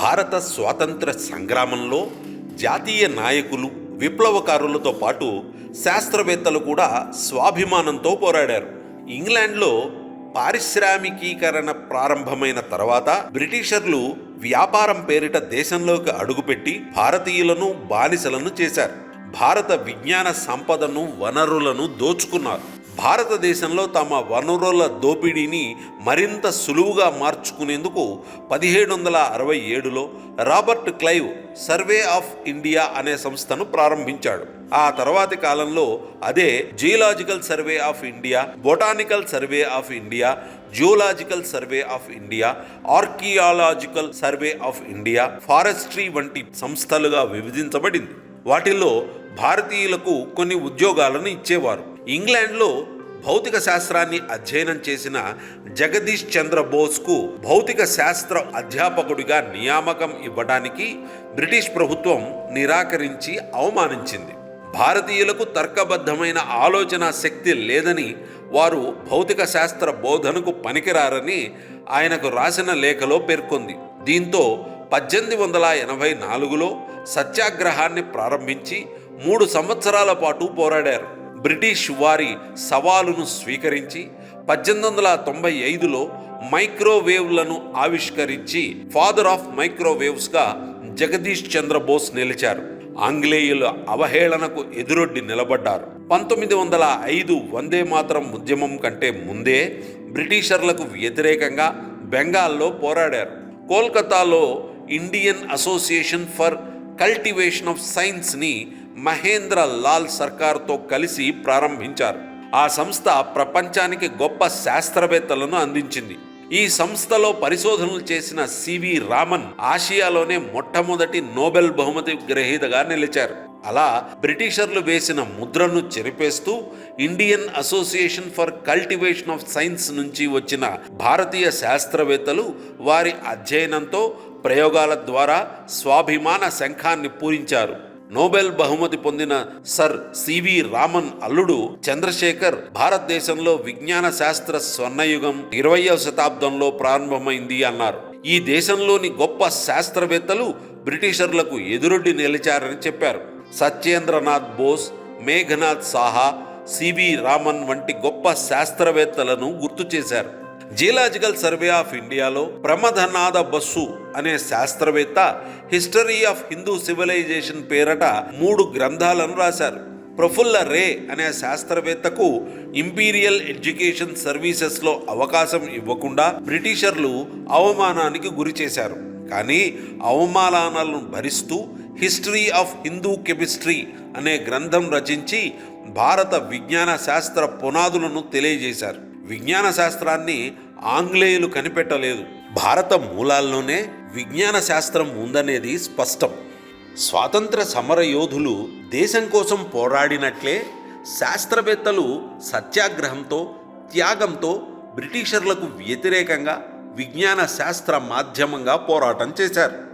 భారత స్వాతంత్ర సంగ్రామంలో జాతీయ నాయకులు విప్లవకారులతో పాటు శాస్త్రవేత్తలు కూడా స్వాభిమానంతో పోరాడారు. ఇంగ్లాండ్లో పారిశ్రామికీకరణ ప్రారంభమైన తర్వాత బ్రిటిషర్లు వ్యాపారం పేరిట దేశంలోకి అడుగుపెట్టి భారతీయులను బానిసలను చేశారు. భారత విజ్ఞాన సంపదను వనరులను దోచుకున్నారు. భారతదేశంలో తమ వనరుల దోపిడీని మరింత సులువుగా మార్చుకునేందుకు పదిహేడు వందల అరవై ఏడులో Robert Clive survey of India అనే సంస్థను ప్రారంభించాడు. ఆ తర్వాతి కాలంలో అదే geological survey of India botanical survey of India geological survey of India archaeological survey of India forestry వంటి సంస్థలుగా విభజించబడింది. వాటిల్లో భారతీయులకు కొన్ని ఉద్యోగాలను ఇచ్చేవారు. ఇంగ్లాండ్లో భౌతిక శాస్త్రాన్ని అధ్యయనం చేసిన జగదీష్ చంద్ర బోస్కు భౌతిక శాస్త్ర అధ్యాపకుడిగా నియామకం ఇవ్వడానికి బ్రిటిష్ ప్రభుత్వం నిరాకరించి అవమానించింది. భారతీయులకు తర్కబద్ధమైన ఆలోచన శక్తి లేదని వారు భౌతిక శాస్త్ర బోధనకు పనికిరారని ఆయనకు రాసిన లేఖలో పేర్కొంది. దీంతో పద్దెనిమిది వందల ఎనభై నాలుగులో సత్యాగ్రహాన్ని ప్రారంభించి మూడు సంవత్సరాల పాటు పోరాడారు. బ్రిటిష్ వారి సవాలును స్వీకరించి పద్దెనిమిది వందల తొంభై ఐదులో మైక్రోవేవ్లను ఆవిష్కరించి ఫాదర్ ఆఫ్ మైక్రోవేవ్స్గా జగదీష్ చంద్రబోస్ నిలిచారు. ఆంగ్లేయుల అవహేళనకు ఎదురొడ్డి నిలబడ్డారు. పంతొమ్మిది వందల ఐదు వందే మాత్రం ఉద్యమం కంటే ముందే బ్రిటిషర్లకు వ్యతిరేకంగా బెంగాల్లో పోరాడారు. కోల్కతాలో Indian association for cultivation of సైన్స్ని Mahendra Lal సర్కార్తో కలిసి ప్రారంభించారు. ఆ సంస్థ ప్రపంచానికి గొప్ప శాస్త్రవేత్తలను అందించింది. ఈ సంస్థలో పరిశోధనలు చేసిన సివి రామన్ ఆసియాలోనే మొట్టమొదటి నోబెల్ బహుమతి గ్రహీతగా నిలిచారు. అలా బ్రిటిషర్లు వేసిన ముద్రను చెరిపేస్తూ Indian association for cultivation of science నుంచి వచ్చిన భారతీయ శాస్త్రవేత్తలు వారి అధ్యయనంతో ప్రయోగాల ద్వారా స్వాభిమాన శంఖాన్ని పూరించారు. నోబెల్ బహుమతి పొందిన సర్ సివి రామన్ అల్లుడు చంద్రశేఖర్ భారతదేశంలో విజ్ఞాన శాస్త్ర స్వర్ణయుగం ఇరవయవ శతాబ్దంలో ప్రారంభమైంది అన్నారు. ఈ దేశంలోని గొప్ప శాస్త్రవేత్తలు బ్రిటిషర్లకు ఎదురొడ్డి నిలిచారని చెప్పారు. సత్యేంద్రనాథ్ బోస్ మేఘనాథ్ సాహా సివి రామన్ వంటి గొప్ప శాస్త్రవేత్తలను గుర్తు చేశారు. జియలాజికల్ సర్వే ఆఫ్ ఇండియాలో ప్రమథనాథ బస్సు అనే శాస్త్రవేత్త హిస్టరీ ఆఫ్ హిందూ సివిలైజేషన్ పేరట మూడు గ్రంథాలను రాశారు. ప్రఫుల్ల రే అనే శాస్త్రవేత్తకు ఇంపీరియల్ ఎడ్యుకేషన్ సర్వీసెస్లో అవకాశం ఇవ్వకుండా బ్రిటిషర్లు అవమానానికి గురి చేశారు. కానీ అవమానాలను భరిస్తూ హిస్టరీ ఆఫ్ హిందూ కెమిస్ట్రీ అనే గ్రంథం రచించి భారత విజ్ఞాన శాస్త్ర పునాదులను తెలియజేశారు. విజ్ఞాన శాస్త్రాన్ని ఆంగ్లేయులు కనిపెట్టలేదు. భారత మూలాల్లోనే విజ్ఞాన శాస్త్రం ఉందనేది స్పష్టం. స్వాతంత్ర సమర యోధులు దేశం కోసం పోరాడినట్లే శాస్త్రవేత్తలు సత్యాగ్రహంతో త్యాగంతో బ్రిటిషర్లకు వ్యతిరేకంగా విజ్ఞాన శాస్త్ర మాధ్యమంగా పోరాటం చేశారు.